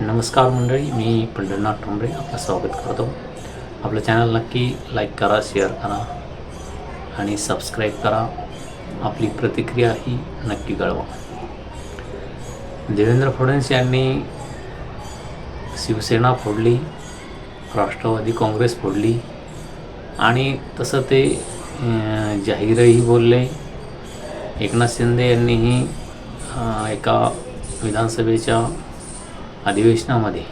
नमस्कार मंडळी मी पंढरनाथ ठोंबरे आपलं स्वागत करतो. आपलं चॅनल नक्की लाईक करा शेअर करा आणि सबस्क्राईब करा. आपली प्रतिक्रिया ही नक्की कळवा. देवेंद्र फडणवीस यांनी शिवसेना फोडली राष्ट्रवादी काँग्रेस फोडली आणि तसं ते जाहीरही बोलले. एकनाथ शिंदे यांनीही एका विधानसभेच्या अधिवेशनामध्ये.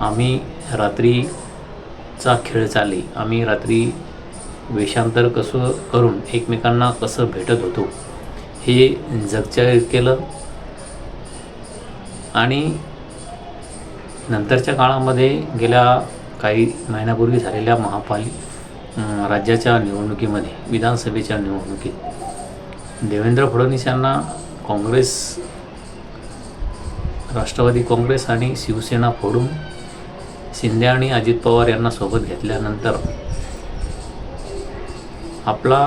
आम्ही रात्रीचा खेळ चालली. आम्ही रात्री वेषांतर कसं करून एकमेकांना कसं भेटत होतो हे जगजाहीर केलं. आणि नंतरच्या काळामध्ये गेल्या काही महिन्यापूर्वी झालेल्या महापाली राज्याच्या निवडणुकीमध्ये विधानसभेच्या निवडणुकीत देवेंद्र फडणवीस यांना काँग्रेस राष्ट्रवादी काँग्रेस आणि शिवसेना फोडून शिंदे आणि अजित पवार यांना सोबत घेतल्यानंतर आपला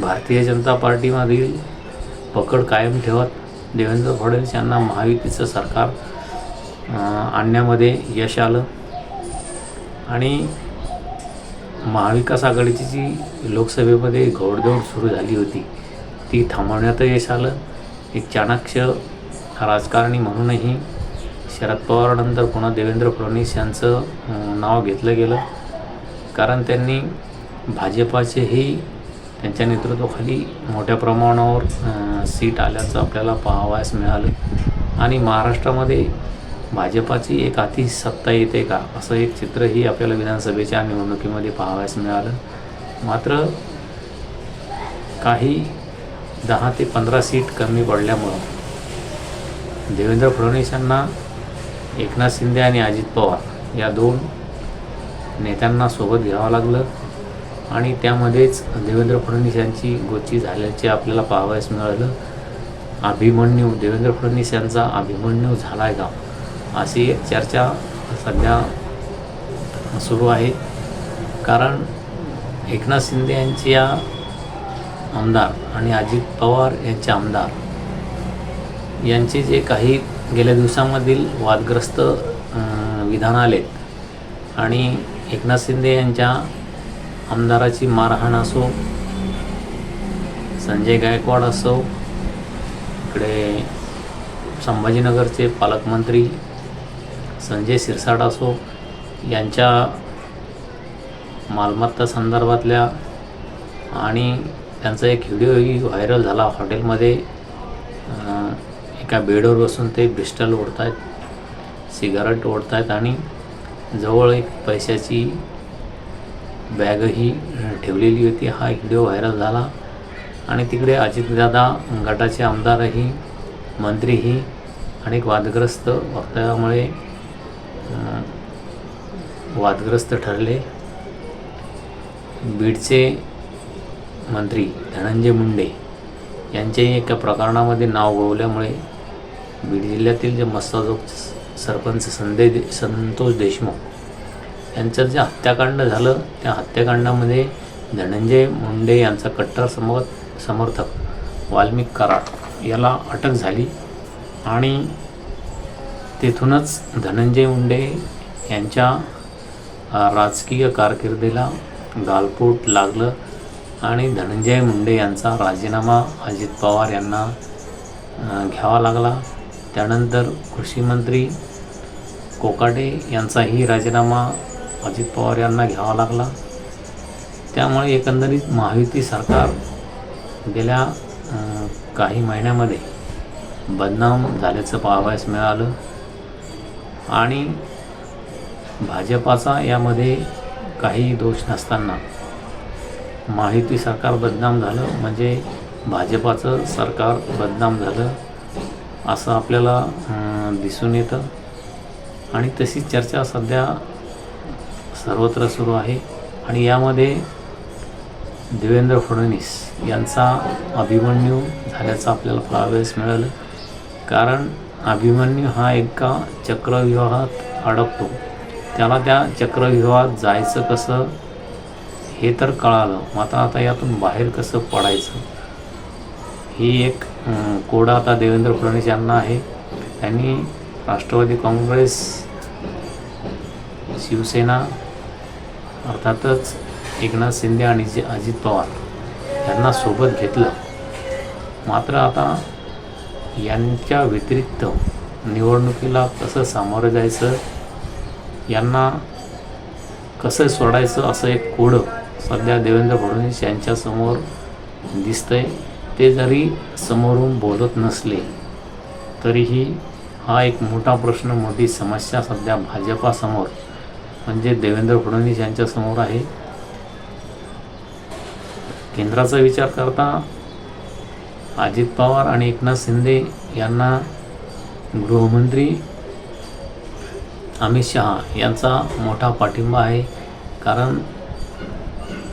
भारतीय जनता पार्टीमधील पकड कायम ठेवत देवेंद्र फडणवीस यांना महायुतीचं सरकार आणण्यामध्ये यश आलं. आणि महाविकास आघाडीची जी लोकसभेमध्ये घोडदौड सुरू झाली होती ती थांबवण्यात यश आलं. एक चाणक्य राजकारणी म्हणूनही शरद पवारानंतर पुन्हा देवेंद्र फडणवीस यांचं नाव घेतलं गेलं. कारण त्यांनी भाजपाचेही त्यांच्या नेतृत्वाखाली मोठ्या प्रमाणावर सीट आल्याचं आपल्याला पाहावयास मिळालं. आणि महाराष्ट्रामध्ये भाजपाची एक अति सत्ता येते का? असं एक चित्रही आपल्याला विधानसभेच्या निवडणुकीमध्ये पाहावयास मिळालं. मात्र काही दहा ते पंधरा सीट कमी पडल्यामुळं देवेंद्र फडणवीस यांना एकनाथ शिंदे आणि अजित पवार या दोन नेत्यांना सोबत घ्यावं लागलं. आणि त्यामध्येच देवेंद्र फडणवीस यांची गोची झाल्याचे आपल्याला पाहावयास मिळालं. अभिमन्यू देवेंद्र फडणवीस यांचा अभिमन्यू झाला आहे का? अशी चर्चा सध्या सुरू आहे. कारण एकनाथ शिंदे यांच्या आमदार आणि अजित पवार यांचे आमदार यांचे जे काही गेल्या दिवसामधील वादग्रस्त विधानं आलेत आणि एकनाथ शिंदे यांच्या आमदाराची मारहाण असो संजय गायकवाड असो इकडे संभाजीनगरचे पालकमंत्री संजय सिरसाट असो यांच्या मालमत्ता संदर्भातल्या आणि त्यांचा एक व्हिडिओही व्हायरल झाला हॉटेलमध्ये. एका बेडवर बसून ते ब्रिस्टल ओढत आहेत सिगारेट ओढत आहेत आणि जवळ एक पैशाची बॅगही ठेवलेली होती. हा व्हिडिओ व्हायरल झाला आणि तिकडे अजितदादा गटाचे आमदारही मंत्रीही अनेक वादग्रस्त वक्तव्यामुळे वादग्रस्त ठरले. बीडचे मंत्री धनंजय मुंडे यांच्याही एका प्रकरणामध्ये नाव गोवल्यामुळे बीड जिल्ह्यातील जे मस्ताजोग सरपंच संदे दे संतोष देशमुख यांचं जे हत्याकांड झालं त्या हत्याकांडामध्ये धनंजय मुंडे यांचा कट्टर समर समर्थक वाल्मिक कराड याला अटक झाली आणि तेथूनच धनंजय मुंडे यांच्या राजकीय कारकिर्दीला गालपोट लागलं आणि धनंजय मुंडे यांचा राजीनामा अजित पवार यांना घ्यावा लागला. त्यानंतर कृषीमंत्री कोकाटे यांचाही राजीनामा अजित पवार यांना घ्यावा लागला. त्यामुळे एकंदरीत महायुती सरकार गेल्या काही महिन्यामध्ये बदनाम झाल्याचं पाहावयास मिळालं. आणि भाजपाचा यामध्ये काही दोष नसताना महायुती सरकार बदनाम झालं. म्हणजे भाजपाचं सरकार बदनाम झालं. असं आपल्याला दिसून येतं. आणि तशी चर्चा सध्या सर्वत्र सुरू आहे. आणि यामध्ये देवेंद्र फडणवीस यांचा अभिमन्यू झाल्याचं आपल्याला फळावेळेस मिळालं. कारण अभिमन्यू हा एका चक्रविवाहात अडकतो. त्याला त्या चक्रविवाहात जायचं कसं हे तर कळालं. मात्र आता यातून बाहेर कसं पडायचं ही एक कोडा आता देवेंद्र फडणवीस यांना आहे. त्यांनी राष्ट्रवादी काँग्रेस शिवसेना अर्थातच एकनाथ शिंदे आणि जे अजित पवार यांना सोबत घेतलं. मात्र आता यांच्या व्यतिरिक्त निवडणुकीला कसं सामोरं जायचं यांना कसं सोडायचं असं एक कोडं सध्या देवेंद्र फडणवीस यांच्यासमोर दिसतंय. ते जरी समोरून बोलत नसले तरीही हा एक मोठा प्रश्न मोठी समस्या सध्या भाजपासमोर म्हणजे देवेंद्र फडणवीस यांच्यासमोर आहे. केंद्राचा विचार करता अजित पवार आणि एकनाथ शिंदे यांना गृहमंत्री अमित शहा यांचा मोठा पाठिंबा आहे. कारण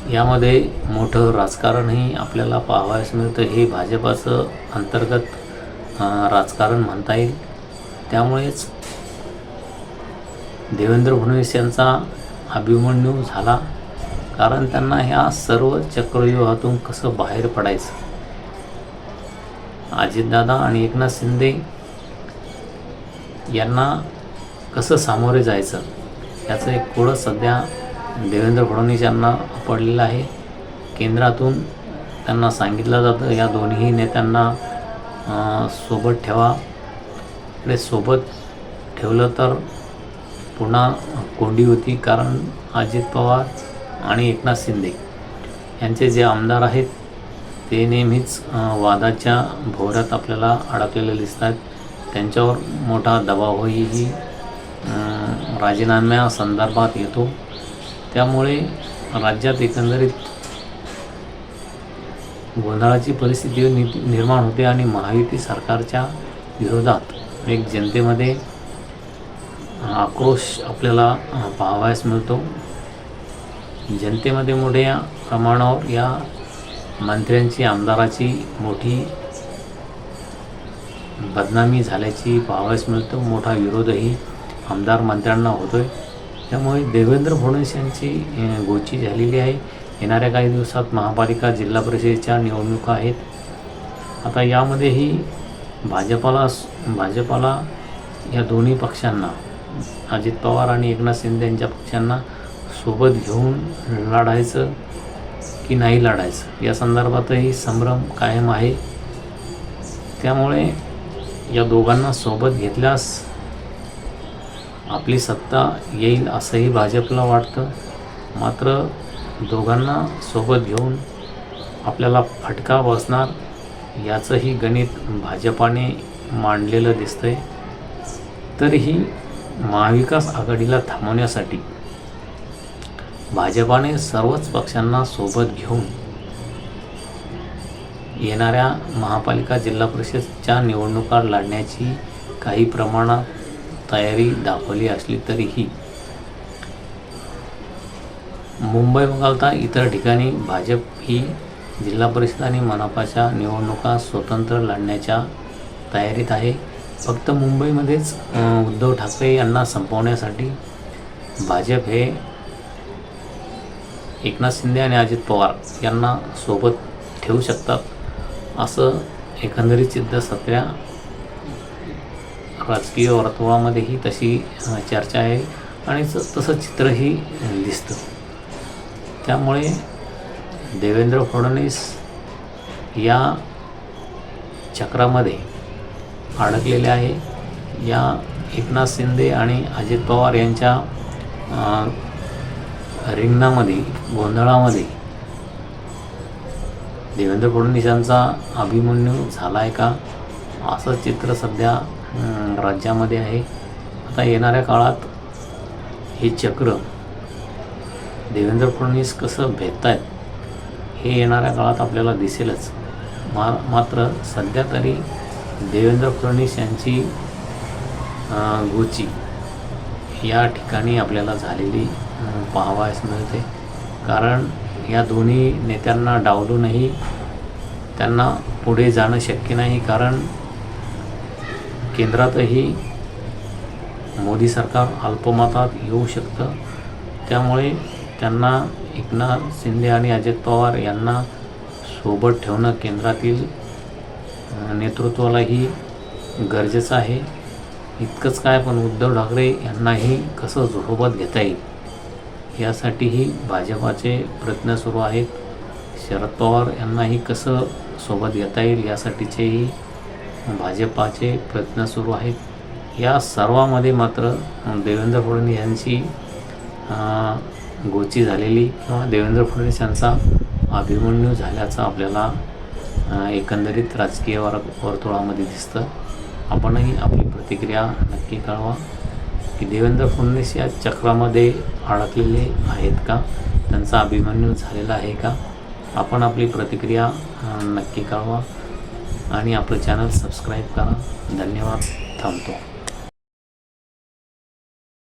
यामध्ये मोठं राजकारणही आपल्याला पाहावयास मिळतं. हे भाजपाचं अंतर्गत राजकारण म्हणता येईल. त्यामुळेच देवेंद्र फडणवीस यांचा अभिमन्यू झाला. कारण त्यांना ह्या सर्व चक्रव्यूहातून कसं बाहेर पडायचं? अजितदादा आणि एकनाथ शिंदे यांना कसं सामोरे जायचं? याचं एक कोडं सध्या देवेंद्र फडणवीस यांना पडलेला आहे. केंद्रातून त्यांना सांगितलं जातं या दोन्ही नेत्यांना सोबत ठेवा. आणि सोबत ठेवलं तर पुन्हा कोंडी होती कारण अजित पवार आणि एकनाथ शिंदे यांचे जे आमदार आहेत ते नेहमीच वादाच्या भोवऱ्यात आपल्याला अडकलेले दिसतात त्यांच्यावर मोठा दबावही अं, राजीनाम्या संदर्भात येतो. त्यामुळे राज्यात एकंदरीत गोंधळाची परिस्थिती नि- निर्माण होते आणि महायुती सरकारच्या विरोधात एक जनतेमध्ये आक्रोश आपल्याला पाहावयास मिळतो. जनतेमध्ये मोठ्या प्रमाणावर या मंत्र्यांची आमदाराची मोठी बदनामी झाल्याची पाहावयास मिळतो. मोठा विरोधही आमदार मंत्र्यांना होतोय. त्यामुळे देवेंद्र फडणवीस यांची गोची झालेली आहे. येणाऱ्या काही दिवसात महापालिका जिल्हा परिषदेच्या निवडणुका आहेत. आता यामध्येही भाजपाला भाजपाला या दोन्ही पक्षांना अजित पवार आणि एकनाथ शिंदे यांच्या पक्षांना सोबत घेऊन लढायचं की नाही लढायचं या संदर्भातही संभ्रम कायम आहे. त्यामुळे या दोघांना सोबत घेतल्यास आपली सत्ता येईल असंही भाजपला वाटतं. मात्र दोघांना सोबत घेऊन आपल्याला फटका बसणार याचंही गणित भाजपाने मांडलेलं दिसतंय. तरीही महाविकास आघाडीला थांबवण्यासाठी भाजपाने सर्वच पक्षांना सोबत घेऊन येणाऱ्या महापालिका जिल्हा परिषदच्या निवडणुका लढण्याची काही प्रमाणात तयारी दाखवली असली तरीही मुंबई वगळता इतर ठिकाणी भाजप ही जिल्हा परिषद आणि मनपाच्या निवडणुका स्वतंत्र लढण्याच्या तयारीत आहे. फक्त मुंबईमध्येच उद्धव ठाकरे यांना संपवण्यासाठी भाजप हे एकनाथ शिंदे आणि अजित पवार यांना सोबत ठेवू शकतात असं एकंदरीत सिद्ध सध्या राजकीय वर्तुळामध्येही तशी चर्चा आहे आणि तसं चित्रही दिसतं. त्यामुळे देवेंद्र फडणवीस या चक्रामध्ये अडकलेले आहे. या एकनाथ शिंदे आणि अजित पवार यांच्या रिंगणामध्ये गोंधळामध्ये देवेंद्र फडणवीस यांचा अभिमन्यू झाला आहे का? असं चित्र सध्या राज्यामध्ये आहे. आता येणाऱ्या काळात हे चक्र देवेंद्र फडणवीस कसं भेटत आहेत हे येणाऱ्या काळात आपल्याला दिसेलच. मा मात्र सध्या तरी देवेंद्र फडणवीस यांची गोची या ठिकाणी आपल्याला झालेली पाहावयास मिळते. कारण या दोन्ही नेत्यांना डावलूनही त्यांना पुढे जाणं शक्य नाही. कारण केंद्रातही मोदी सरकार अल्पमतात येऊ शकतं. त्यामुळे त्यांना एकनाथ शिंदे आणि अजित पवार यांना सोबत ठेवणं केंद्रातील नेतृत्वालाही गरजेचं आहे. इतकंच काय पण उद्धव ठाकरे यांनाही कसं झोडोबात घेता येईल? यासाठीही भाजपाचे प्रयत्न सुरू आहेत. शरद पवार यांनाही कसं सोबत घेता येईल यासाठीचेही भाजपाचे प्रयत्न सुरू आहेत. या सर्वामध्ये मात्र देवेंद्र फडणवीस यांची गोची झालेली किंवा देवेंद्र फडणवीस यांचा अभिमन्यू झाल्याचं आपल्याला एकंदरीत राजकीय वर वर्तुळामध्ये दिसतं. आपणही आपली प्रतिक्रिया नक्की कळवा. की देवेंद्र फडणवीस या चक्रामध्ये अडकलेले आहेत का? त्यांचा अभिमन्यू झालेला आहे का? आपण आपली प्रतिक्रिया नक्की कळवा. आणि आपलं चॅनल सबस्क्राईब करा. धन्यवाद. थांबतो.